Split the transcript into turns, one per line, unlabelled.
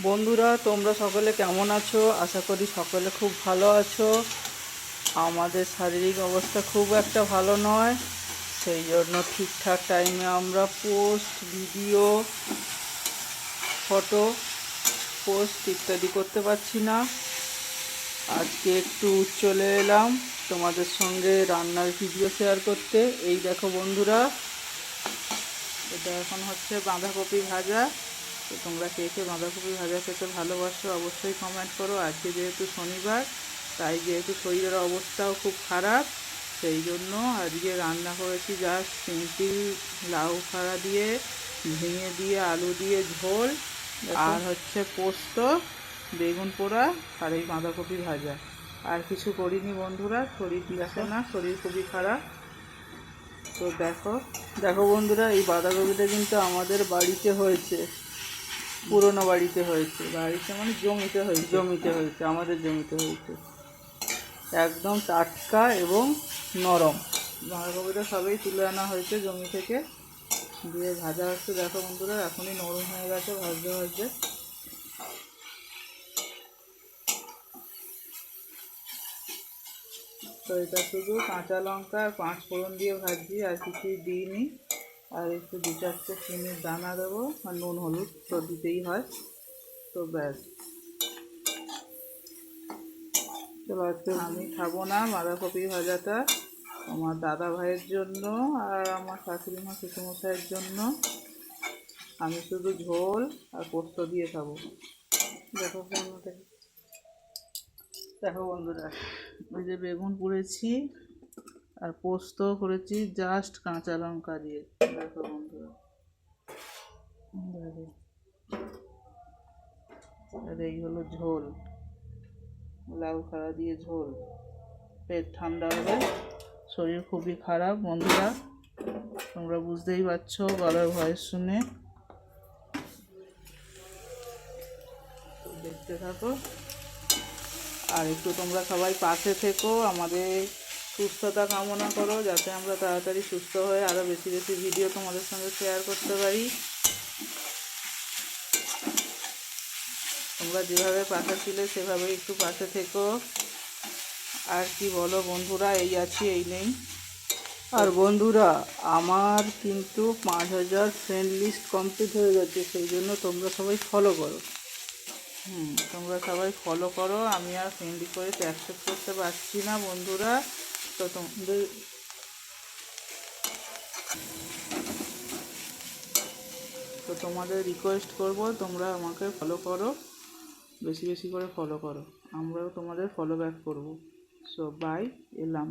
বন্ধুরা, তোমরা সকলে কেমন আছো? আশা করি সকলে খুব ভালো আছো। আমাদের শারীরিক অবস্থা খুব একটা ভালো নয়। সেই জন্য ঠিকঠাক টাইমে আমরা পোস্ট ভিডিও ফটো পোস্ট ইত্যাদি করতে পারছি না। আজকে একটু চলে এলাম তোমাদের সঙ্গে রান্নার ভিডিও শেয়ার করতে। এই দেখো বন্ধুরা, এটা এখন হচ্ছে বাঁধাকপি ভাজা। তো তোমরা কে কে বাঁধাকপি ভাজা খেতে ভালোবাসো অবশ্যই কমেন্ট করো। আজকে যেহেতু শনিবার তাই যেহেতু শরীরের অবস্থাও খুব খারাপ সেই জন্য আজকে রান্না করেছি জাস্ট সিম্পল লাউ খাড়া দিয়ে ঝিঙে দিয়ে আলু দিয়ে ঝোল আর হচ্ছে পোস্ত বেগুন পোড়া আর এই বাঁধাকপি ভাজা। আর কিছু করিনি বন্ধুরা শরীর দেখো না শরীর খুবই খারাপ। তো দেখো দেখো বন্ধুরা এই বাঁধাকপিটা কিন্তু আমাদের বাড়িতে হয়েছে। পুরনো বাড়িতে হয়েছে। বাড়িতে মানে জমিতে হয়েছে। জমিতে হয়েছে আমাদের জমিতে হয়েছে। একদম টাটকা এবং নরম। বাঁধাকপিটা সবেই তুলে আনা হয়েছে জমি থেকে। দিয়ে ভাজা হচ্ছে। দেখো বন্ধুরা এখনই নরম হয়ে গেছে ভাজতে ভাজতে। তো এটা শুধু কাঁচা লঙ্কা পাঁচ ফোড়ন দিয়ে ভাজছি আর কিছুই দিইনি। আর একটু দু চারটে চিনির দানা দেবো আর নুন হলুদ তো দিতেই হয়। তো ব্যাস। চলো আজকে আমি খাব না বাঁধাকপি ভাজাটা আমার দাদা ভাইয়ের জন্য আর আমার শাশুড়ি মা জন্য। আমি শুধু ঝোল আর পোস্ত দিয়ে খাব। দেখো দেখো বন্ধুরা ওই যে বেগুন পুড়েছি আর পোস্ত করেছি জাস্ট কাঁচা লঙ্কা দিয়ে। দেখো বন্ধুরা। আর এই হলো ঝোল। লাউ খাড়া দিয়ে ঝোল। পেট ঠান্ডা হবে, শরীর খুবই খারাপ, বন্ধুরা। তোমরা বুঝতেই পারছ গলার ভয়েস শুনে। দেখতে থাকো। আর একটু তোমরা সবাই পাশে থেকো আমাদের সুস্থতা কামনা করো, যাতে আমরা তাড়াতাড়ি সুস্থ হয়ে আরও বেশি বেশি ভিডিও তোমাদের সঙ্গে শেয়ার করতে পারি। তোমরা যেভাবে পাশে ছিলে, সেভাবে একটু পাশে থেকো। আর কি বলো বন্ধুরা, এই আছি, এই নেই। আর বন্ধুরা, আমার কিন্তু পাঁচ হাজার ফ্রেন্ড লিস্ট কমপ্লিট হয়ে গেছে, সেই জন্য তোমরা সবাই ফলো করো। হুম, তোমরা সবাই ফলো করো, আমি আর ফ্রেন্ড রিকোয়েস্ট অ্যাকসেপ্ট করতে পারছি না বন্ধুরা। তো তোমাদের তো তোমাদের রিকোয়েস্ট করব, তোমরা আমাকে ফলো করো। বেশি বেশি করে ফলো করো। আমরাও তোমাদের ফলো ব্যাক করব। সো বাই এলাম।